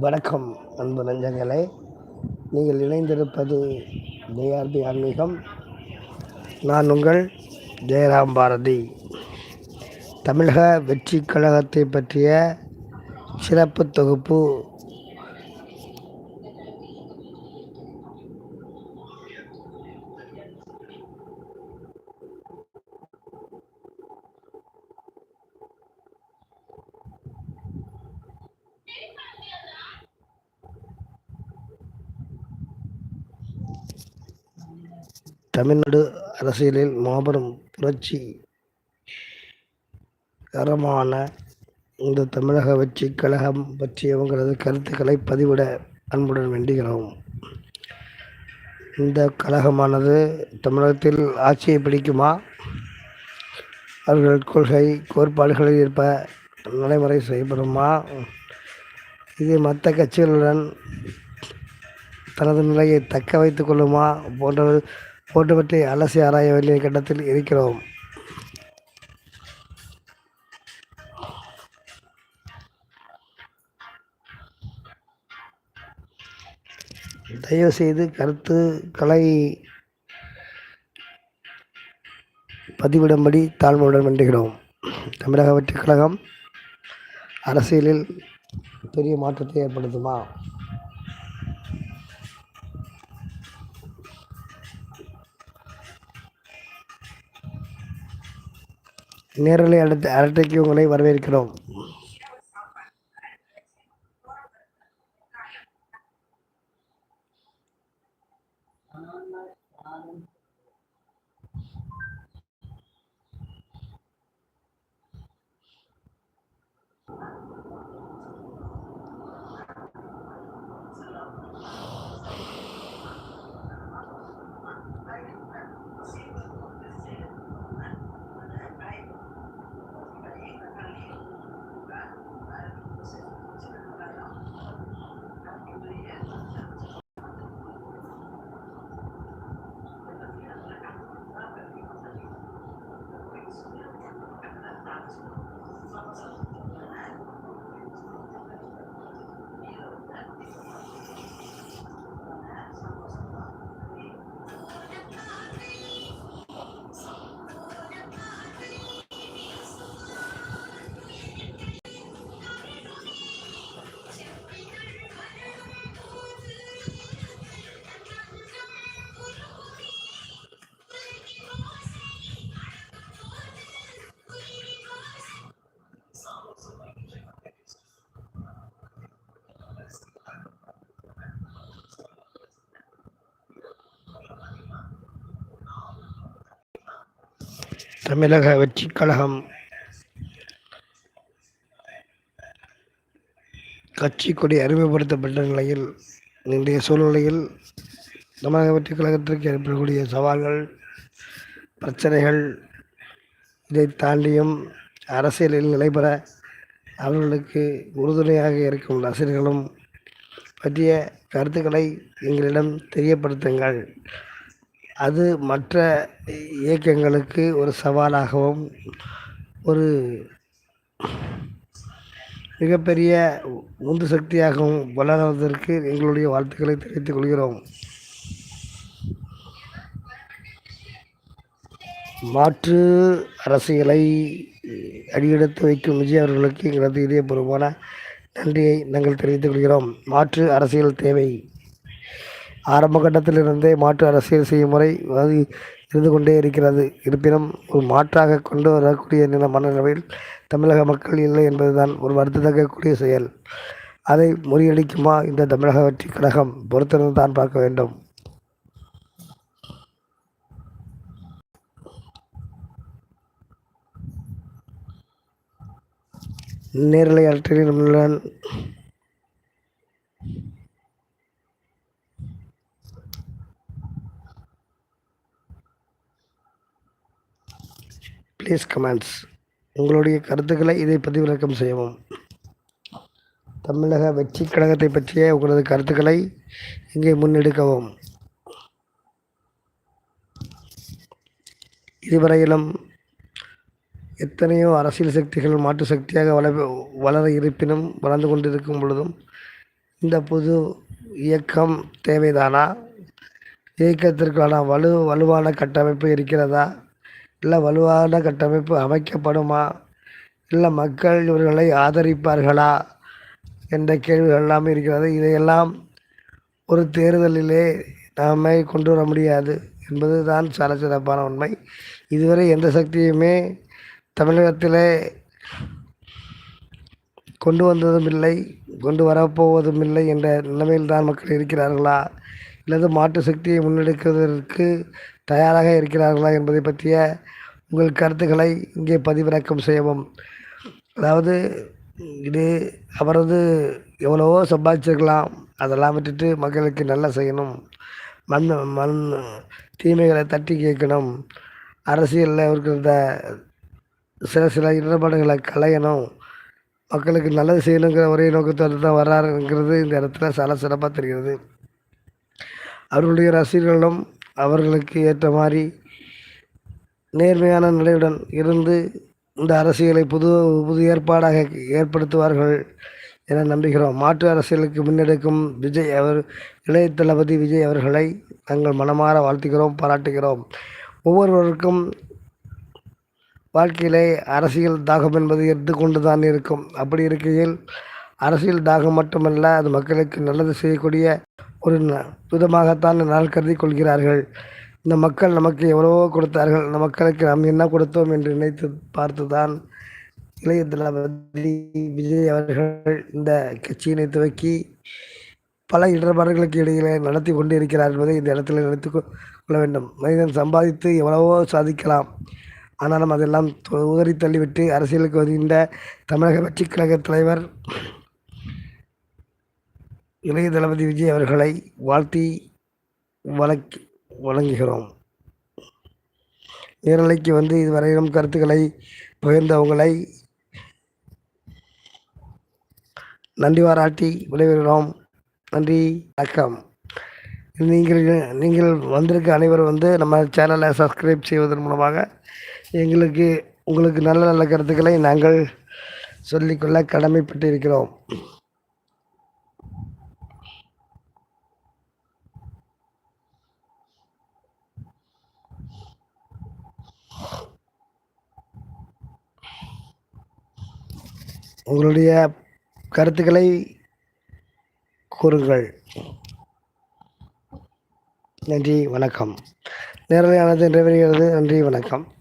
வணக்கம் அன்பு நஞ்சங்களே. நீங்கள் இணைந்திருப்பது ஜேஆர்பி ஆன்மீகம். நான் உங்கள் ஜெயராம் பாரதி. தமிழக வெற்றி கழகத்தை பற்றிய சிறப்பு தொகுப்பு தமிழ்நாடு அரசியலில் மாபெரும் புரட்சி கரமான இந்த தமிழக வெற்றி கழகம் பற்றி உங்களது கருத்துக்களை பதிவிட அன்புடன் வேண்டுகிறோம். இந்த கழகமானது தமிழகத்தில் ஆட்சியை பிடிக்குமா? அவர்கள் கொள்கை கோட்பாடுகளில் இருப்ப நடைமுறை செய்யப்படுமா? இது மற்ற கட்சிகளுடன் தனது நிலையை தக்க வைத்து கொள்ளுமா போன்ற போன்றவற்றை அலசி ஆராய வேண்டிய கட்டத்தில் இருக்கிறோம். தயவுசெய்து கலை பதிவிடும்படி தாழ்மையுடன் வேண்டுகிறோம். தமிழக வெற்றிக் கழகம் அரசியலில் பெரிய மாற்றத்தை ஏற்படுத்துமா? நேரலை அடுத்த அரட்டைக்கு உங்களை வரவேற்கிறோம். தமிழக வெற்றிக் கழகம் கட்சி கொடி அறிமுகப்படுத்தப்பட்ட நிலையில் இன்றைய சூழ்நிலையில் தமிழக வெற்றிக் கழகத்திற்கு ஏற்படக்கூடிய சவால்கள் பிரச்சனைகள் இதை தாண்டியும் அரசியலில் நிலைபெற அவர்களுக்கு உறுதுணையாக இருக்கும் ரசிகர்களும் பற்றிய கருத்துக்களை எங்களிடம் தெரியப்படுத்துங்கள். அது மற்ற இயக்கங்களுக்கு ஒரு சவாலாகவும் ஒரு மிகப்பெரிய உந்து சக்தியாகவும் வளர்வதற்கு எங்களுடைய வாழ்த்துக்களை தெரிவித்துக் கொள்கிறோம். மாற்று அரசியலை அடியெடுத்து வைக்கும் விஜய் அவர்களுக்கு எங்களது இதயபூர்வமான நன்றியை நாங்கள் தெரிவித்துக் கொள்கிறோம். மாற்று அரசியல் தேவை. ஆரம்ப கட்டத்திலிருந்தே மாற்று அரசியல் செய்யும் முறை அது இருந்து கொண்டே இருக்கிறது. இருப்பினும் ஒரு மாற்றாக கொண்டு வரக்கூடிய நில மனநிலையில் தமிழக மக்கள் இல்லை என்பதுதான் ஒரு வருத்தத்தக்கக்கூடிய செயல். அதை முறியடிக்குமா இந்த தமிழக வெற்றி கழகம்? பொறுத்திருந்து தான் பார்க்க வேண்டும். நேரலை அலற்றினுடன் ப்ளீஸ் கமெண்ட்ஸ் உங்களுடைய கருத்துக்களை இதை பதிவிறக்கம் செய்யவும். தமிழக வெற்றி கழகத்தை பற்றிய உங்களது கருத்துக்களை இங்கே முன்னெடுக்கவும். இதுவரையிலும் எத்தனையோ அரசியல் சக்திகள் மாற்று சக்தியாக வள வளர இருப்பினும் வளர்ந்து கொண்டிருக்கும் பொழுதும் இந்த புது இயக்கம் தேவைதானா? இயக்கத்திற்கான வலு வலுவான கட்டமைப்பு இருக்கிறதா? இல்லை வலுவான கட்டமைப்பு அமைக்கப்படுமா? இல்லை மக்கள் இவர்களை ஆதரிப்பார்களா? என்ற கேள்விகள் எல்லாம் இருக்கிறது. இதையெல்லாம் ஒரு தேர்தலிலே நாமே கொண்டு வர முடியாது என்பது தான் சால உண்மை. இதுவரை எந்த சக்தியுமே தமிழகத்திலே கொண்டு வந்ததும் இல்லை கொண்டு வரப்போவதும் இல்லை என்ற நிலைமையில் தான் மக்கள் இருக்கிறார்களா? அல்லது மாற்று சக்தியை முன்னெடுக்குவதற்கு தயாராக இருக்கிறார்களா என்பதை பற்றிய உங்கள் கருத்துக்களை இங்கே பதிவிறக்கம் செய்யவும். அதாவது இது அவரது எவ்வளவோ சம்பாதிச்சிருக்கலாம். அதெல்லாம் விட்டுட்டு மக்களுக்கு நல்லா செய்யணும். மண் மண் தீமைகளை தட்டி கேட்கணும். அரசியலில் இருக்கிற சில சில இடர்பாடுகளை களையணும். மக்களுக்கு நல்லது செய்யணுங்கிற ஒரே நோக்கத்தோடு தான் வர்றாருங்கிறது இந்த இடத்துல சில சிறப்பாக தெரிகிறது. அவர்களுடைய ரசிகர்களும் அவர்களுக்கு ஏற்ற மாதிரி நேர்மையான நிலையுடன் இருந்து இந்த அரசியலை புது புது ஏற்பாடாக ஏற்படுத்துவார்கள் என நம்புகிறோம். மாற்று அரசியலுக்கு முன்னெடுக்கும் விஜய் அவர் இளைய தளபதி விஜய் அவர்களை நாங்கள் மனமாற வாழ்த்துகிறோம் பாராட்டுகிறோம். ஒவ்வொருவருக்கும் வாழ்க்கையிலே அரசியல் தாகம் என்பது எடுத்துக்கொண்டு தான் இருக்கும். அப்படி இருக்கையில் அரசியல் தாகம் மட்டுமல்ல அது மக்களுக்கு நல்லது செய்யக்கூடிய ஒரு விதமாகத்தான் நாள் கருதி கொள்கிறார்கள். இந்த மக்கள் நமக்கு எவ்வளவோ கொடுத்தார்கள். இந்த மக்களுக்கு நாம் என்ன கொடுத்தோம் என்று நினைத்து பார்த்து தான் இளைய தளபதி விஜய் அவர்கள் இந்த கட்சியினை துவக்கி பல இடர்பாடுகளுக்கு இடையிலே நடத்தி கொண்டு இருக்கிறார் என்பதை இந்த இடத்துல நினைத்து கொள்ள வேண்டும். மனிதன் சம்பாதித்து எவ்வளவோ சாதிக்கலாம். ஆனாலும் அதெல்லாம் உதறி தள்ளிவிட்டு அரசியலுக்கு வருகின்ற தமிழக வெற்றி கழக தலைவர் இளைய தளபதி விஜய் அவர்களை வாழ்த்தி வழக்கி வழங்குகிறோம். நேரலைக்கு வந்து இதுவரையிலும் கருத்துக்களை பகிர்ந்தவங்களை நன்றி பாராட்டி விடைபெறுகிறோம். நன்றி வணக்கம். நீங்கள் நீங்கள் வந்திருக்க அனைவரும் வந்து நம்ம சேனலை சப்ஸ்கிரைப் செய்வதன் மூலமாக எங்களுக்கு உங்களுக்கு நல்ல நல்ல கருத்துக்களை நாங்கள் சொல்லிக்கொள்ள கடமைப்பட்டு இருக்கிறோம் உங்களுடைய கருத்துக்களை கூறுங்கள். நன்றி வணக்கம். நேரலையானது நிறைவேறுகிறது நன்றி வணக்கம்.